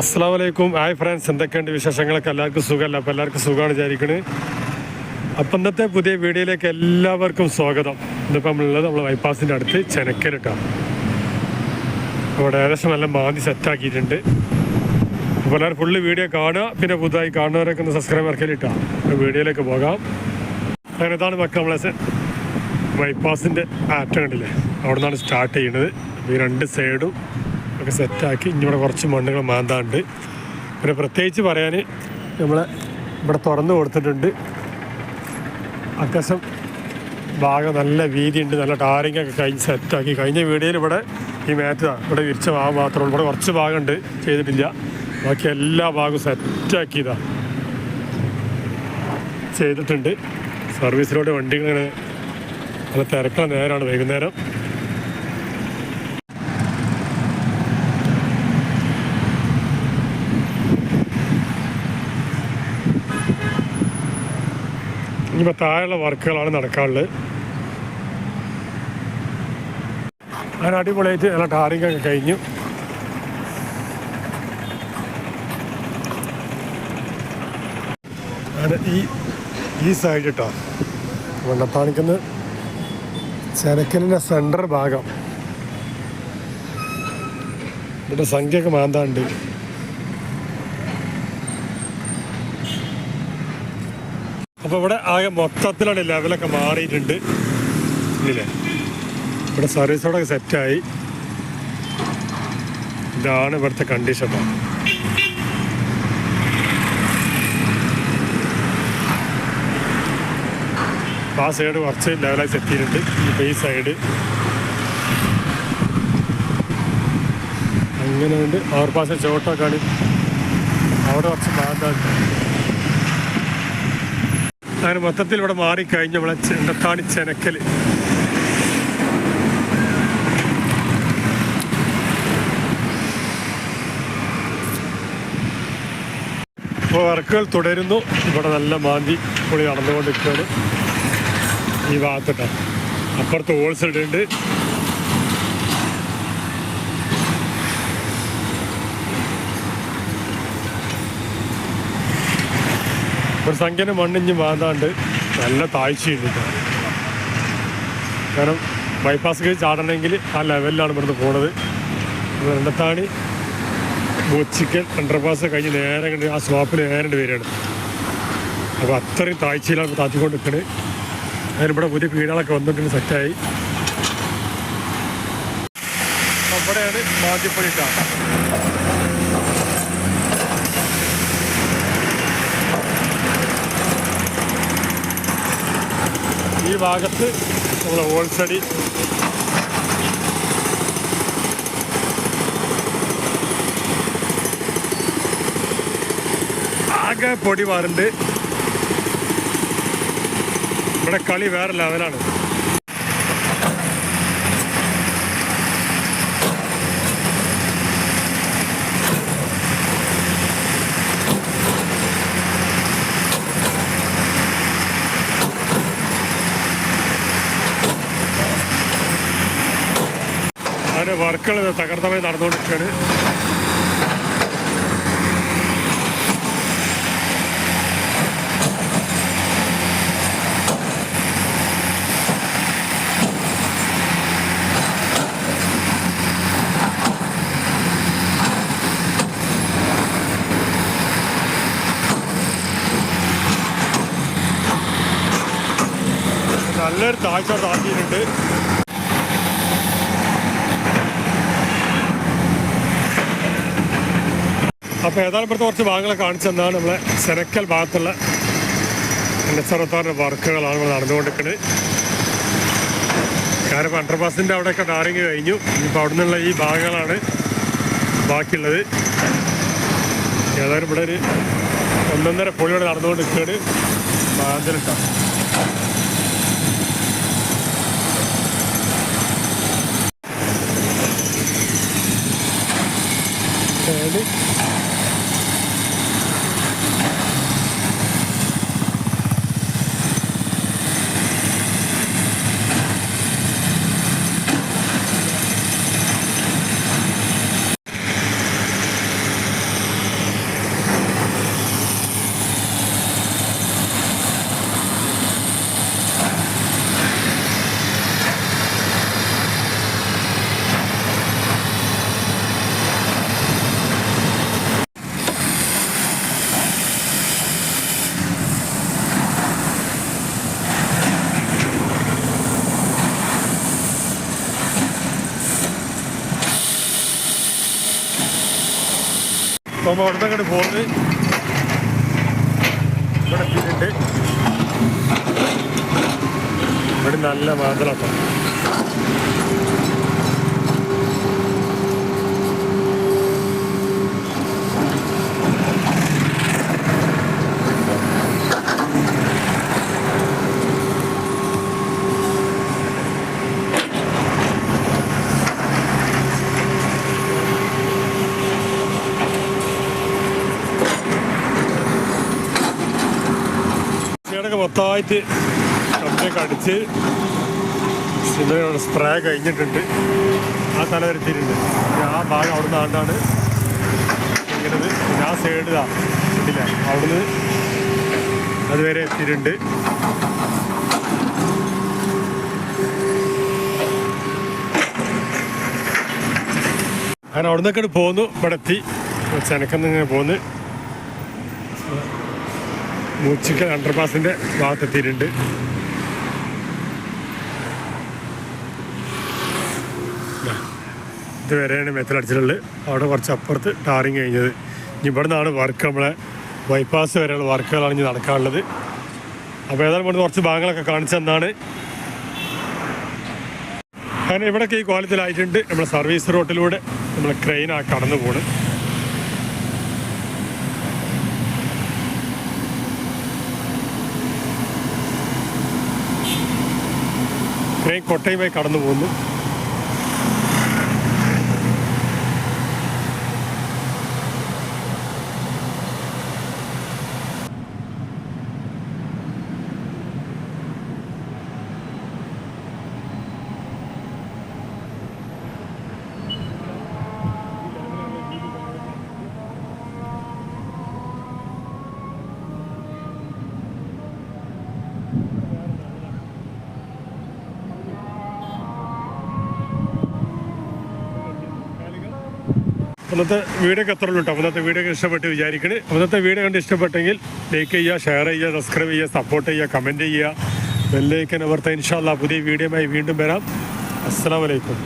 അസ്സാം വലൈക്കും hi friends എന്തൊക്കെയുണ്ട് വിശേഷങ്ങളൊക്കെ? എല്ലാവർക്കും സുഖമല്ല? അപ്പോൾ എല്ലാവർക്കും സുഖമാണ് വിചാരിക്കുന്നത് അപ്പം ഇന്നത്തെ പുതിയ വീഡിയോയിലേക്ക് എല്ലാവർക്കും സ്വാഗതം. ഇന്നിപ്പോൾ നമ്മളുള്ളത് നമ്മൾ ബൈപ്പാസിന്റെ അടുത്ത് ചെനക്കലിട്ടാണ് അവിടെ ഏകദേശം നല്ല മാന്തി സെറ്റാക്കിയിട്ടുണ്ട് അപ്പോൾ എല്ലാവരും ഫുള്ള് വീഡിയോ കാണുക. പിന്നെ പുതുതായി കാണുന്നവരൊക്കെ ഒന്ന് സബ്സ്ക്രൈബ് ഇറക്കലിട്ടാണ് വീഡിയോയിലേക്ക് പോകാം. അങ്ങനെ ഇതാണ് മക്കൾ നമ്മളെ ബൈപ്പാസിന്റെ ആറ്റം കണ്ടില്ലേ? അവിടെ നിന്നാണ് സ്റ്റാർട്ട് ചെയ്യുന്നത് ഈ രണ്ട് സൈഡും ഒക്കെ സെറ്റാക്കി. ഇനി ഇവിടെ കുറച്ച് മണ്ണുകൾ മാന്താണ്ട്. പിന്നെ പ്രത്യേകിച്ച് പറയാൻ നമ്മൾ ഇവിടെ തുറന്നു കൊടുത്തിട്ടുണ്ട്. അത്യാവശ്യം ഭാഗം നല്ല വീതിയുണ്ട് നല്ല ടാറിങ് ഒക്കെ കഴിഞ്ഞ് സെറ്റാക്കി. കഴിഞ്ഞ വീഡിയോയിൽ ഇവിടെ ഈ മാറ്റതാണ് ഇവിടെ വിരിച്ച ഭാഗം മാത്രമേ ഇവിടെ കുറച്ച് ഭാഗമുണ്ട് ചെയ്തിട്ടില്ല. ബാക്കി എല്ലാ ഭാഗവും സെറ്റാക്കിയതാണ് ചെയ്തിട്ടുണ്ട്. സർവീസിലൂടെ വണ്ടികൾ ഇങ്ങനെ നല്ല തിരക്കുള്ള നേരമാണ് വൈകുന്നേരം. ഇനിയിപ്പോൾ താഴെയുള്ള വർക്കുകളാണ് നടക്കാനുള്ളത്. അങ്ങനെ അടിപൊളിയായിട്ട് നല്ല ടാറിങ്ങൊക്കെ കഴിഞ്ഞു. അങ്ങനെ ഈ ഈ സൈഡ് കേട്ടോ വെള്ളത്താണിക്കുന്ന ചെനക്കലിന്റെ സെന്റർ ഭാഗം. ഇവിടെ സംഖ്യയൊക്കെ മാന്താണ്ട് അപ്പോൾ ഇവിടെ ആകെ മൊത്തത്തിലാണ് ലെവലൊക്കെ മാറിയിട്ടുണ്ട്. ഇല്ലേ? ഇവിടെ സർവീസോടൊക്കെ സെറ്റായി ഇതാണ് ഇവിടുത്തെ കണ്ടീഷൻ ആ സൈഡ് കുറച്ച് ലെവലായി സെറ്റ് ചെയ്തിട്ടുണ്ട്. ഇപ്പോൾ ഈ സൈഡ് അങ്ങനെ ഉണ്ട് ഓവർപാസ് ചോട്ടൊക്കെയാണ് അവിടെ കുറച്ച് മാറ്റാണ്ട് അങ്ങനെ മൊത്തത്തിൽ ഇവിടെ മാറിക്കഴിഞ്ഞ നമ്മളെ ചെണ്ടത്താണി ചെനക്കൽ ഇപ്പോൾ വർക്കുകൾ തുടരുന്നു. ഇവിടെ നല്ല മാന്തി പൊളി നടന്നുകൊണ്ടിരിക്കുകയാണ്. ഈ ഭാഗത്തിട്ടാണ്. അപ്പുറത്ത് ഹോൾസ് ഉണ്ട് ഒരു സംഖ്യന് മണ്ണിഞ്ഞ് മാന്താണ്ട് നല്ല താഴ്ചയുണ്ട്. കാരണം ബൈപ്പാസ് കയറി ചാടണമെങ്കിൽ ആ ലെവലിലാണ് ഇവിടുന്ന് പോണത്. രണ്ടത്താണി ബോച്ചിക്കൽ അണ്ടർപാസ് കഴിഞ്ഞ് നേരെ കണ്ട് ആ സ്വാപ്പിന് നേരെ വരികയാണ്. അപ്പോൾ അത്രയും താഴ്ചയിലാണ് താത്തിക്കൊണ്ട് നിൽക്കുന്നത് അതിനിവിടെ പുതിയ വീടുകളൊക്കെ വന്നിട്ടുണ്ട് സെറ്റായി. അവിടെയാണ് മാധ്യപ്പണി ഈ ഭാഗത്ത് നമ്മൾ ഓൾസടി ആകെ പൊടി മാറുണ്ട് ഇവിടെ കളി വേറെ ലെവലാണ് അതിന്റെ വർക്കുകൾ തകർന്നമായി നടന്നുകൊണ്ടിരിക്കുകയാണ്. നല്ലൊരു താഴ്ച താഴ്ത്തിയിട്ടുണ്ട്. അപ്പോൾ ഏതായാലും ഇവിടുത്തെ കുറച്ച് ഭാഗങ്ങളെ കാണിച്ചു തന്നാൽ നമ്മളെ സെനക്കൽ ഭാഗത്തുള്ള എണ്ണച്ചറത്താറിന്റെ വർക്കുകളാണ് ഇവിടെ നടന്നുകൊണ്ടിരിക്കുന്നത്. കാരണം അണ്ടർപാസിന്റെ അവിടെയൊക്കെ ടാറിങ് കഴിഞ്ഞു. ഇനിയിപ്പോൾ അവിടെ നിന്നുള്ള ഈ ഭാഗങ്ങളാണ് ബാക്കിയുള്ളത്. ഏതായാലും ഇവിടെ ഒരു ഒന്നൊന്നര പൊളിയോടെ നടന്നുകൊണ്ടിരിക്കുകയാണ്. അപ്പോൾ അവിടെ നിന്ന് അങ്ങോട്ട് ഇവിടെ എത്തിയിട്ടുണ്ട്. ഇവിടെ നല്ല മാതളാട്ടോ മൊത്തമായിട്ട് കമ്പനിയൊക്കെ അടിച്ച് സിനിമയുടെ സ്പ്രേ കഴിഞ്ഞിട്ടുണ്ട്. ആ തല വരുത്തിയിട്ടുണ്ട് ആ ഭാഗം അവിടെ നിന്ന് ആണ്ടാണ്. ഇങ്ങനത് ഞാൻ സൈഡ് ഇതാ. കണ്ടില്ല അവിടുന്ന് അതുവരെ എത്തിയിട്ടുണ്ട്. അങ്ങനെ അവിടെ നിന്നൊക്കെ പോന്നു. ഇവിടെ എത്തി ചെനക്കന്ന് ഇങ്ങനെ പോന്ന്. മൂച്ചിക്കൽ അണ്ടർപാസിന്റെ ഭാഗത്തെത്തിയിട്ടുണ്ട്. ഇതുവരെയാണ് മെത്തലടിച്ചിട്ടുള്ളത് അവിടെ കുറച്ച് അപ്പുറത്ത് ടാറിങ് കഴിഞ്ഞത്. ഇനി ഇവിടെ നിന്നാണ് വർക്ക് നമ്മളെ ബൈപ്പാസ് വരെയുള്ള വർക്കുകളാണ് ഇനി നടക്കാനുള്ളത്. അപ്പോൾ ഏതായാലും ഇവിടെ കുറച്ച് ഭാഗങ്ങളൊക്കെ കാണിച്ചു തന്നാണ്. കാരണം ഇവിടെയൊക്കെ ഈ കോലത്തിലായിട്ടുണ്ട് നമ്മളെ സർവീസ് റോട്ടിലൂടെ നമ്മൾ ക്രെയിനാണ് കടന്നു പോണ്. ക്രെയിൻ കോട്ടയമായി കടന്നു പോകുന്നു ഇന്നത്തെ വീഡിയോ ഒക്കെ എത്ര ഉള്ളൂ കേട്ടോ. അന്നത്തെ വീഡിയോ ഒക്കെ ഇഷ്ടപ്പെട്ട് വിചാരിക്കണേ. അന്നത്തെ വീഡിയോ കണ്ട് ഇഷ്ടപ്പെട്ടെങ്കിൽ ലൈക്ക് ചെയ്യുക ഷെയർ ചെയ്യുക സബ്സ്ക്രൈബ് ചെയ്യുക സപ്പോർട്ട് ചെയ്യുക കമന്റ് ചെയ്യുക. ബെല്ലൈക്കൻ അവർത്ത ഇൻഷാല്ല പുതിയ വീഡിയോയുമായി വീണ്ടും വരാം. അസ്സാം വലൈക്കും